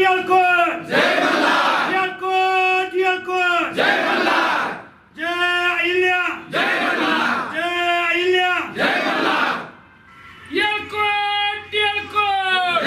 Yalkut! Jai Mallar! Yalkut! Yalkut! Jai Mallar! Jai Ilya! Jai Mallar! Jai Ilya! Jai येळकोट येळकोट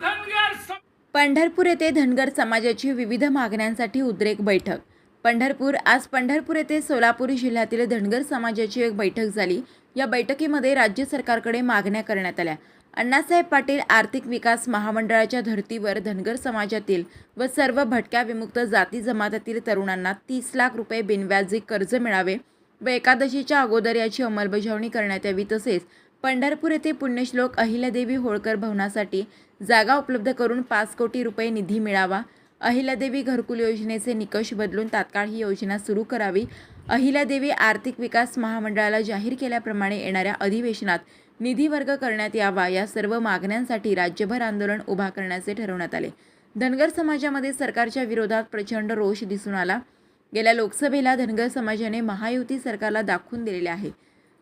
धनगर सम- पंढरपूर येथे धनगर समाजाची विविध मागण्यांसाठी उद्रेक बैठक पंढरपूर आज पंढरपूर येथे सोलापूर जिल्ह्यातील धनगर समाजाची एक बैठक झाली या बैठकीमध्ये राज्य सरकारकडे मागण्या करण्यात आल्या अण्णासाहेब पाटील आर्थिक विकास महामंडळाच्या धर्तीवर धनगर समाजातील व सर्व भटक्या विमुक्त जाती जमातातील तरुणांना तीस लाख रुपये बिनव्याजी कर्ज मिळावे व एकादशीच्या अगोदर याची अंमलबजावणी करण्यात यावी तसेच पंढरपूर येथे पुण्यश्लोक अहिल्यादेवी होळकर भवनासाठी जागा उपलब्ध करून पाच कोटी रुपये निधी मिळावा. अहिल्यादेवी घरकुल योजनेचे निकष बदलून तात्काळ ही योजना सुरू करावी. अहिल्यादेवी आर्थिक विकास महामंडळाला जाहीर केल्याप्रमाणे येणाऱ्या अधिवेशनात निधी वर्ग करण्यात यावा या सर्व मागण्यांसाठी राज्यभर आंदोलन उभा करण्याचे ठरवण्यात आले. धनगर समाजामध्ये सरकारच्या विरोधात प्रचंड रोष दिसून आला. गेल्या लोकसभेला धनगर समाजाने महायुती सरकारला दाखवून दिलेले आहे.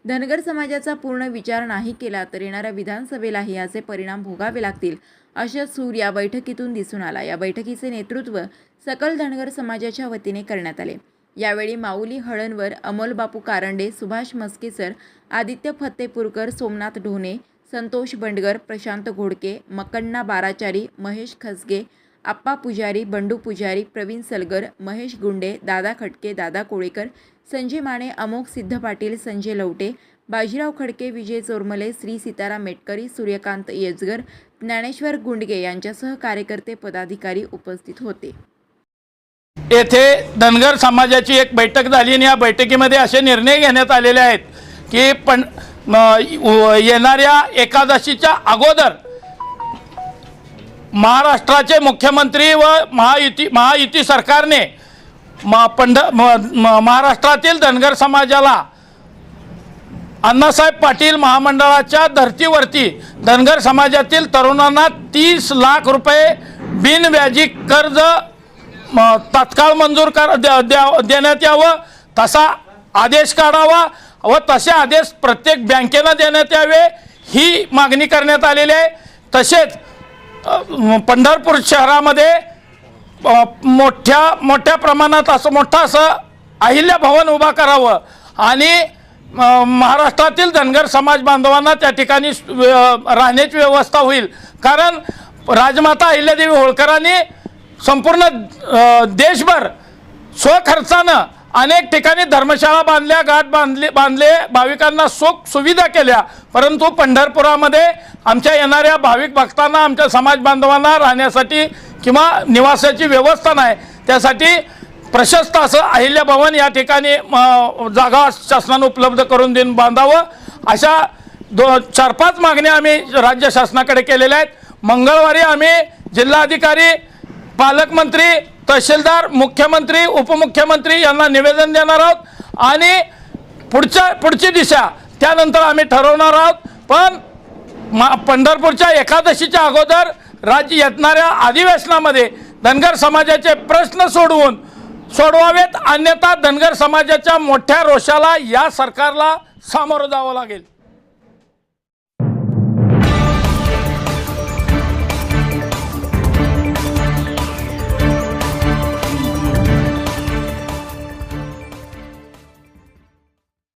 धनगर समाजाचा पूर्ण विचार नाही केला तर येणाऱ्या विधानसभेलाही याचे परिणाम भोगावे लागतील अशा सूर या बैठकीतून दिसून आला. या बैठकीचे नेतृत्व सकल धनगर समाजाच्या वतीने करण्यात आले. यावेळी माऊली हळणवर अमोलबापू कारंडे सुभाष मस्केसर आदित्य फत्तेपूरकर सोमनाथ ढोणे संतोष बंडगर प्रशांत घोडके मकण्णा बाराचारी महेश खसगे आप्पा पुजारी बंडू पुजारी प्रवीण सलगर महेश गुंडे दादा खटके दादा कोळेकर संजय माने अमोक सिद्ध पाटील संजय लवटे बाजीराव खडके विजय चोरमले श्री सीताराम मेटकरी सूर्यकांत येजगर ज्ञानेश्वर गुंडगे यांच्यासह कार्यकर्ते पदाधिकारी उपस्थित होते. येथे धनगर समाजाची एक बैठक झाली आणि या बैठकीमध्ये असे निर्णय घेण्यात आलेले आहेत की पण येणाऱ्या एकादशीच्या अगोदर महाराष्ट्राचे मुख्यमंत्री व महायुती महायुती सरकारने मा पंढ म- म- महाराष्ट्रातील धनगर समाजाला अण्णासाहेब पाटील महामंडळाच्या धर्तीवरती धनगर समाजातील तरुणांना तीस लाख रुपये बिनव्याजी कर्ज तात्काळ मंजूर कर द्या- द्या- देण्यात यावं तसा आदेश काढावा व तसे आदेश प्रत्येक बँकेनं देण्यात यावे ही मागणी करण्यात आलेली आहे. तसेच पंढरपूर शहरामध्ये मोठ्या मोठ्या प्रमाणात असं मोठं असं अहिल्या भवन उभा करावं आणि महाराष्ट्रातील धनगर समाज बांधवांना त्या ठिकाणी राहण्याची व्यवस्था होईल. कारण राजमाता अहिल्यादेवी होळकरांनी संपूर्ण देशभर स्वखर्चानं अनेक ठिकाणी धर्मशाळा बांधल्या घाट बांधले बांधले भाविकांना सुख सुविधा केल्या. परंतु पंढरपुरामध्ये आमच्या येणाऱ्या भाविक भक्तांना आमच्या समाज बांधवांना राहण्यासाठी किंवा निवासाची व्यवस्था नाही. त्यासाठी प्रशस्त असं अहिल्या भवन या ठिकाणी म, जागा शासनानं उपलब्ध करून देऊन बांधावं. अशा दो चार पाच मागण्या आम्ही राज्य शासनाकडे केलेल्या आहेत. मंगळवारी आम्ही जिल्हाधिकारी पालकमंत्री तहसीलदार मुख्यमंत्री उपमुख्यमंत्री यांना निवेदन देणार आहोत. आणि पुढच्या पुढची दिशा त्यानंतर आम्ही ठरवणार आहोत. पण मा पंढरपूरच्या एकादशीच्या अगोदर राज्य येतणाऱ्या अधिवेशनामध्ये धनगर समाजाचे प्रश्न सोडवून सोडवावेत. अन्यथा धनगर समाजाच्या मोठ्या रोषाला या सरकारला सामोरं जावं लागेल.